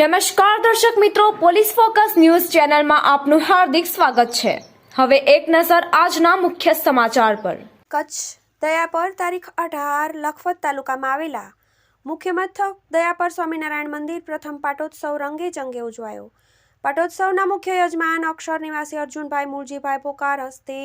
નમસ્કાર દર્શક મિત્રો, પોલીસ ફોકસ ન્યૂઝ ચેનલમાં આપનું હાર્દિક સ્વાગત છે. હવે એક નજર આજના મુખ્ય સમાચાર પર. કચ્છ દયાપર તારીખ અઢાર લખપત તાલુકામાં આવેલા મુખ્ય મથક દયાપર સ્વામિનારાયણ મંદિર પ્રથમ પાટોત્સવ રંગે ચંગે ઉજવાયો. પાટોત્સવના મુખ્ય યજમાન અક્ષર નિવાસી અર્જુનભાઈ મૂળજીભાઈ પોકાર હસ્તે,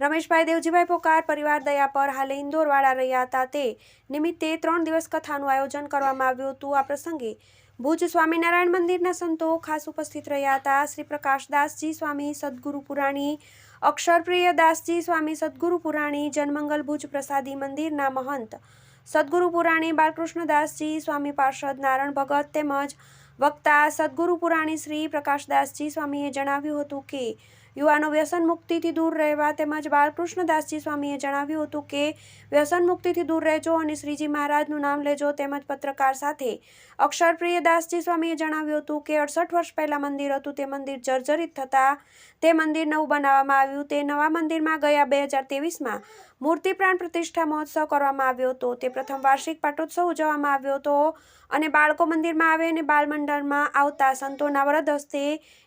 રમેશભાઈ દેવજીભાઈ પોકાર પરિવાર દયાપર હાલે ઇન્દોરવાળા રહ્યા હતા તે નિમિત્તે ત્રણ દિવસ કથાનું આયોજન કરવામાં આવ્યું હતું. આ પ્રસંગે ભુજ સ્વામિનારાયણ મંદિરના સંતો ખાસ ઉપસ્થિત રહ્યા હતા. શ્રી પ્રકાશદાસજી સ્વામી સદગુરુ પુરાણી, અક્ષરપ્રિય દાસજી સ્વામી સદગુરુ પુરાણી, જનમંગલ ભુજ પ્રસાદી મંદિરના મહંત સદગુરુ પુરાણી બાલકૃષ્ણદાસજી સ્વામી પાર્ષદ નારાયણ ભગત તેમજ વક્તા સદગુરુ પુરાણી શ્રી પ્રકાશદાસજી સ્વામીએ જણાવ્યું હતું કે યુવાનો વ્યસન મુક્તિથી દૂર રહેવા તેમજ બાલકૃષ્ણદાસજી સ્વામીએ જણાવ્યું હતું કે વ્યસન મુક્તિથી દૂર રહેજો અને શ્રીજી મહારાજનું નામ લેજો તેમજ પત્રકાર સાથે. અક્ષરપ્રિય દાસજી સ્વામીએ જણાવ્યું હતું કે, અડસઠ વર્ષ પહેલાં મંદિર હતું, તે મંદિર જર્જરિત થતાં, તે મંદિર નવું બનાવવામાં આવ્યું. તે નવા મંદિરમાં ગયા બે હજાર તેવીસમાં મૂર્તિ પ્રાણ પ્રતિષ્ઠા મહોત્સવ કરવામાં આવ્યો હતો. તે પ્રથમ વાર્ષિક પાટોત્સવ ઉજવવામાં આવ્યો હતો અને બાળકો મંદિરમાં આવે અને બાલમંડળમાં આવતા સંતોના વરદ હસ્તે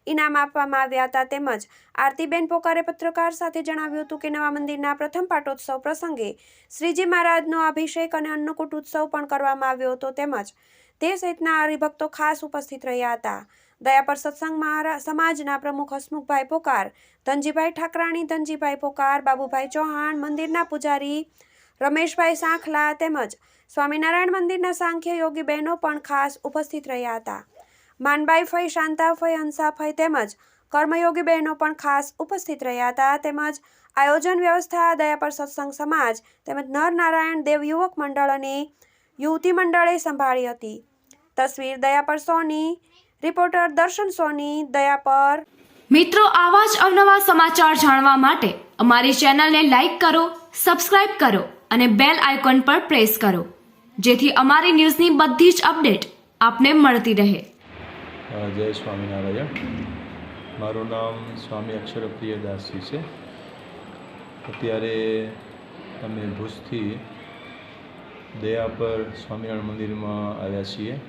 ઇનામ આપવામાં આવ્યા હતા તેમજ આરતીબેન પોકારે પત્રકાર સાથે જણાવ્યું હતું કે નવા મંદિરના પ્રથમ પાટોત્સવ પ્રસંગે શ્રીજી મહારાજનો અભિષેક અને અન્નકૂટ ઉત્સવ પણ કરવામાં આવ્યો હતો તેમજ તે સહિતના હરિભક્તો ખાસ ઉપસ્થિત રહ્યા હતા. દયાપર સત્સંગ મહારા, સમાજના પ્રમુખ હસમુખભાઈ પોકાર, ધનજીભાઈ ઠાકરાણી, ધનજીભાઈ પોકાર, બાબુભાઈ ચૌહાણ, મંદિરના પૂજારી રમેશભાઈ સાંખલા તેમજ સ્વામિનારાયણ મંદિરના સાંખ્ય યોગી બહેનો પણ ખાસ ઉપસ્થિત રહ્યા હતા. માનબાઈ ફઈ શાંતા ફઈ હંસા ફઈ તેમજ કર્મયોગી બહેનો પણ ખાસ ઉપસ્થિત રહ્યા હતા. તેમજ આયોજન વ્યવસ્થા દયાપર સત્સંગ સમાજ તેમજ નર નારાયણ દેવ યુવક મંડળ અને યુવતી મંડળે સંભાળી હતી. તસવીર દયાપર સોની રિપોર્ટર દર્શન સોની દયાપર. મિત્રો આવા જ અવનવા સમાચાર જાણવા માટે અમારી ચેનલને લાઇક કરો સબસ્ક્રાઇબ કરો અને બેલ આઇકોન પર પ્રેસ કરો જેથી અમારી ન્યૂઝની બધી જ અપડેટ આપને મળતી રહે. જય સ્વામિનારાયણ. મારું નામ સ્વામી અક્ષરપ્રિય દાસજી છે. અત્યારે અમે ભુજથી દયાપર સ્વામિનારાયણ મંદિરમાં આવ્યા છીએ.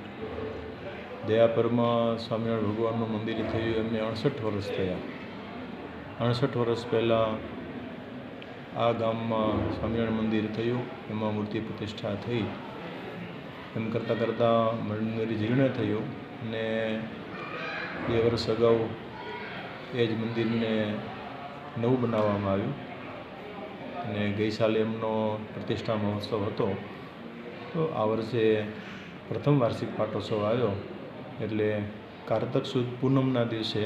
દયાપરમાં સ્વામિનારાયણ ભગવાનનું મંદિર થયું એમને અડસઠ વર્ષ થયા. અડસઠ વર્ષ પહેલાં આ ગામમાં સ્વામિનારાયણ મંદિર થયું, એમાં મૂર્તિ પ્રતિષ્ઠા થઈ. એમ કરતાં કરતાં મંદિર જીર્ણ થયું અને બે વર્ષ અગાઉ એ જ મંદિરને નવું બનાવવામાં આવ્યું. અને ગઈ સાલે એમનો પ્રતિષ્ઠા મહોત્સવ હતો. તો આ વર્ષે પ્રથમ વાર્ષિક પાટોત્સવ આવ્યો. એટલે કારતક સુદ પૂનમના દિવસે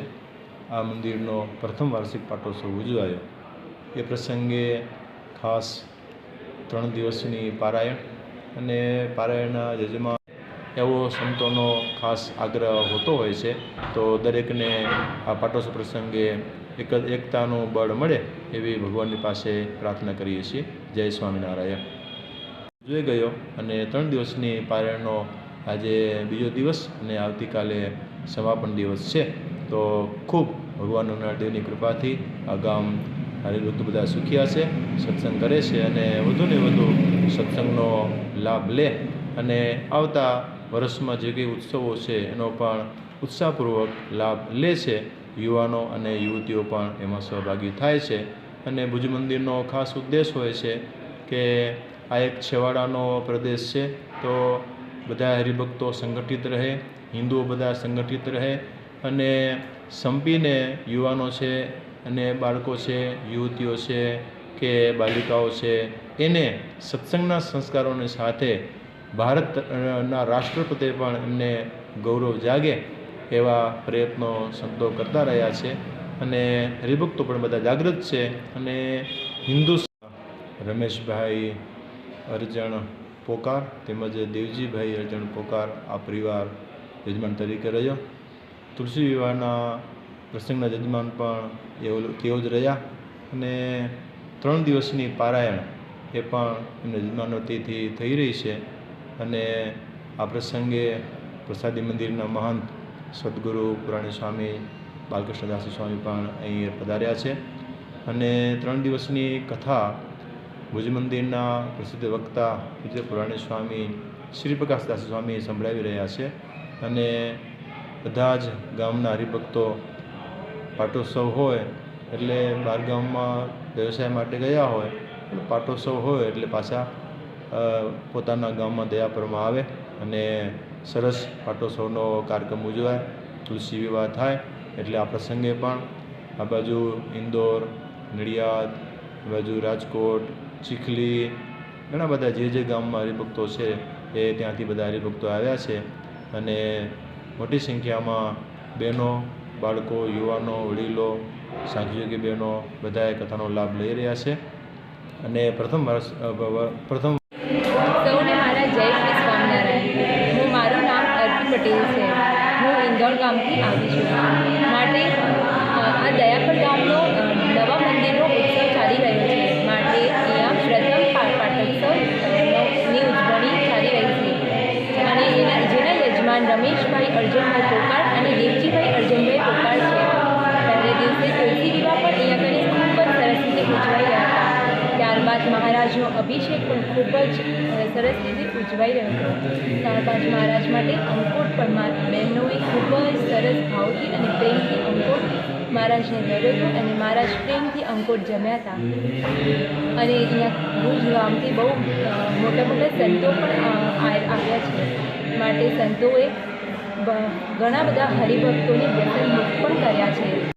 આ મંદિરનો પ્રથમ વાર્ષિક પાટોત્સવ ઉજવાયો. એ પ્રસંગે ખાસ ત્રણ દિવસની પારાયણ અને પારાયણના જજમાં એવો સંતોનો ખાસ આગ્રહ હોતો હોય છે, તો દરેકને આ પાટોત્સવ પ્રસંગે એક એકતાનું બળ મળે એવી ભગવાનની પાસે પ્રાર્થના કરીએ છીએ. જય સ્વામિનારાયણ. જોઈ ગયો અને ત્રણ દિવસની પારણનો આજે બીજો દિવસ અને આવતીકાલે સમાપન દિવસ છે, તો ખૂબ ભગવાન દેવની કૃપાથી આ ગામ હરિભક્તો બધા સુખિયા છે, સત્સંગ કરે છે અને વધુને વધુ સત્સંગનો લાભ લે અને આવતા વર્ષમાં જે કંઈ ઉત્સવો છે, એનો પણ ઉત્સાહપૂર્વક લાભ લે છે. યુવાનો અને યુવતીઓ પણ એમાં સહભાગી થાય છે. અને ભુજ મંદિરનો ખાસ ઉદ્દેશ હોય છે કે આ એક છેવાડાનો પ્રદેશ છે, તો બધા હરિભક્તો સંગઠિત રહે, હિન્દુઓ બધા સંગઠિત રહે અને સંપીને યુવાનો છે અને બાળકો છે, યુવતીઓ છે કે બાલિકાઓ છે, એને સત્સંગના સંસ્કારોની સાથે ભારતના રાષ્ટ્રપતિ પણ એમને ગૌરવ જાગે એવા પ્રયત્નો સંતો કરતા રહ્યા છે અને હરિભક્તો પણ બધા જાગૃત છે અને હિન્દુ રમેશભાઈ અરજણ પોકાર તેમજ દેવજીભાઈ અરજણ પોકાર આ પરિવાર યજમાન તરીકે રહ્યો. તુલસી વિવાહના પ્રસંગના યજમાન પણ એવો તેઓ જ રહ્યા અને ત્રણ દિવસની પારાયણ એ પણ એમના યજમાનોથી થઈ રહી છે. અને આ પ્રસંગે પ્રસાદી મંદિરના મહંત સદગુરુ પુરાણી સ્વામી બાલકૃષ્ણદાસી સ્વામી પણ અહીં પધાર્યા છે. અને ત્રણ દિવસની કથા ભુજ મંદિરના પ્રસિદ્ધ વક્તા પૂજ્ય પુરાણી સ્વામી શ્રી પ્રકાશદાસ સ્વામી સંભળાવી રહ્યા છે. અને બધા જ ગામના હરિભક્તો પાટોત્સવ હોય એટલે બહાર ગામમાં વ્યવસાય માટે ગયા હોય પાટોત્સવ હોય એટલે પાછા પોતાના ગામમાં દયાપરમાં આવે અને સરસ પાટોત્સવનો કાર્યક્રમ ઉજવાય, તુલસી વિવાહ થાય એટલે આ પ્રસંગે પણ આ બાજુ ઇન્દોર, નડિયાદ, આ બાજુ રાજકોટ, ચીખલી, ઘણા બધા જે જે ગામમાં હરિભક્તો છે એ ત્યાંથી બધા હરિભક્તો આવ્યા છે અને મોટી સંખ્યામાં બહેનો, બાળકો, યુવાનો, વડીલો સાંખીયોગી બહેનો બધાએ કથાનો લાભ લઈ રહ્યા છે. અને પ્રથમ વર્ષ પ્રથમ પટેલ છે. હું ઇન્દોર ગામથી આવી છું. માટે આ દયાપર ગામનો નવા મંદિરનો ઉત્સવ ચાલી રહ્યો છે. માટે અહીંયા પ્રથમ પાટોત્સવની ઉજવણી ચાલી રહી છે. અને એના, જેના યજમાન રમેશભાઈ અર્જુનભાઈ પોકાર મહારાજનો અભિષેક પણ ખૂબ જ સરસ રીતે ઉજવાઈ રહ્યો હતો. ત્યારબાદ મહારાજ માટે અંકોટ પણ બહેનોએ ખૂબ જ સરસ ભાવથી અને પ્રેમથી અંકોટ મહારાજને ધર્યો અને મહારાજ પ્રેમથી અંકોટ જમ્યા હતા. અને અહીંયા ભુજ ગામથી બહુ મોટા મોટા સંતો પણ આવ્યા છે. માટે સંતોએ ઘણા બધા હરિભક્તોને વ્યસન પણ કર્યા છે.